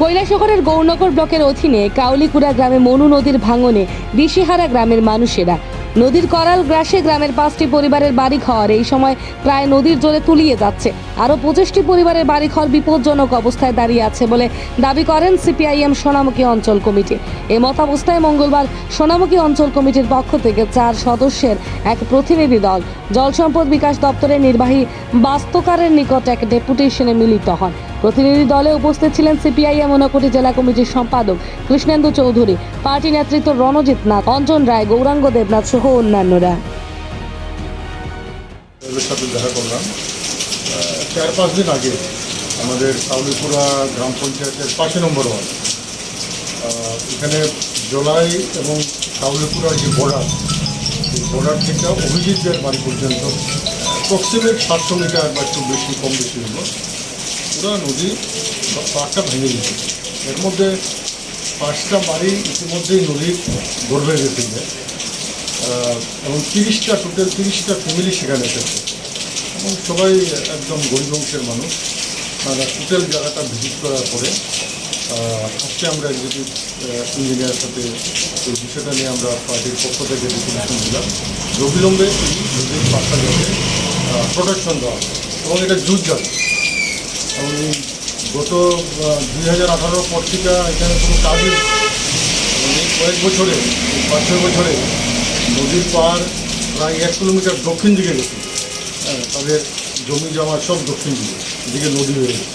কৈলাসহরের গৌরনগর ব্লকের অধীনে কাউলিকুড়া গ্রামে মনু নদীর ভাঙনে দিশেহারা গ্রামের মানুষেরা। নদীর করাল গ্রাসে গ্রামের পাঁচটি পরিবারের বাড়ি ঘর এই সময় প্রায় নদীর জলে তুলিয়ে যাচ্ছে। আরও পঁচিশটি পরিবারের বাড়ি ঘর বিপজ্জনক অবস্থায় দাঁড়িয়ে আছে বলে দাবি করেন সিপিআইএম সোনামুখী অঞ্চল কমিটি। এ মতাবস্থায় মঙ্গলবার সোনামুখী অঞ্চল কমিটির পক্ষ থেকে চার সদস্যের এক প্রতিনিধি দল, জল সম্পদ বিকাশ দপ্তরের নির্বাহী বাস্তকারের নিকট এক ডেপুটেশনে মিলিত হন। প্রতিনিধি দলে উপস্থিত ছিলেন সিপিআইএম ঊনকোটি জেলা কমিটির সম্পাদক কৃষ্ণেন্দু চৌধুরী, পার্টি নেতৃত্ব রণজিৎ নাথ, অঞ্জন রায়, গৌরাঙ্গ দেবনাথ সহ অন্যান্যরা। চার পাঁচ দিন আগে আমাদের কাউলিপুরা গ্রাম পঞ্চায়েতের পাঁচ নম্বর ওয়ার্ড এখানে জলাই এবং কাউলিপুরার যে বর্ডার, এই বর্ডার থেকে অভিজিৎদের বাড়ি পর্যন্ত অ্যাপ্রক্সিমেট সাতশো মিটার বা একটু বেশি, কম বেশি হলো। পুরা নদী সব ভেঙে গেছে। এর মধ্যে পাঁচটা বাড়ি ইতিমধ্যেই নদীর গর্ভে গেছে। এবং তিরিশটা টোটাল তিরিশটা ফ্যামিলি সেখানে এসেছে। এবং সবাই একদম গরিব অংশের মানুষ। তারা টোটাল জায়গাটা ভিজিট করার পরে আজকে আমরা এক্সিকিউটিভ ইঞ্জিনিয়ার সাথে এই বিষয়টা নিয়ে আমরা পার্টির পক্ষ থেকে ডিসিশন দিলাম। অবিলম্বে এই নদীর পাশটা যাতে প্রোটেকশন দেওয়া এবং এটা জুট যাবে এবং গত দুই হাজার আঠারোর পর থেকে এখানে কোনো কাজই এবং এই কয়েক বছরে পাঁচ ছয় বছরে নদীর পাড় প্রায় এক কিলোমিটার দক্ষিণ দিকে গেছে। হ্যাঁ, তাদের জমি জমা সব দক্ষিণ দিকে দিকে নদী হয়ে গেছে।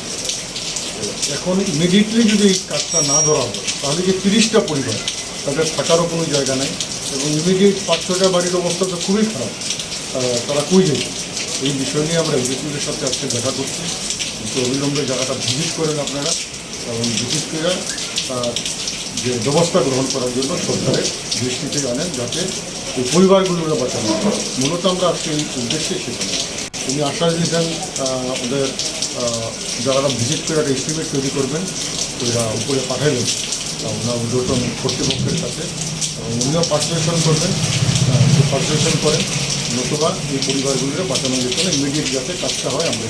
এখন ইমিডিয়েটলি যদি এই কাজটা না ধরা হয় তাহলে যে তিরিশটা পরিবার তাদের থাকারও কোনো জায়গা নেই এবং ইমিডিয়েট পাঁচ ছটা বাড়ির অবস্থা তো খুবই খারাপ। তারা কই যাবে? এই বিষয় নিয়ে আমরা এক্সিকিউটিভের সাথে আজকে দেখা করছি। কিন্তু অবিলম্বে জায়গাটা ভিজিট করেন আপনারা, এবং ভিজিট করে তার যে ব্যবস্থা গ্রহণ করার জন্য সরকারের দৃষ্টিতে আনেন যাতে এই পরিবারগুলোকে বাঁচানো। মূলত আমরা আজকে এই উদ্দেশ্যে সেখানে উনি আশ্বাস দিয়েছেন ওদের যারা ভিজিট করে একটা এস্টিমেট তৈরি করবেন, ওরা উপরে পাঠাবেন ওনার ঊর্ধ্বতন কর্তৃপক্ষের কাছে, এবং উনিও পার্সুলেশন করবেন পার্সুলেশন করেন, নতুবা এই পরিবারগুলোকে বাঁচানো যেত না ইমিডিয়েট যাতে কাজটা হয়, আমরা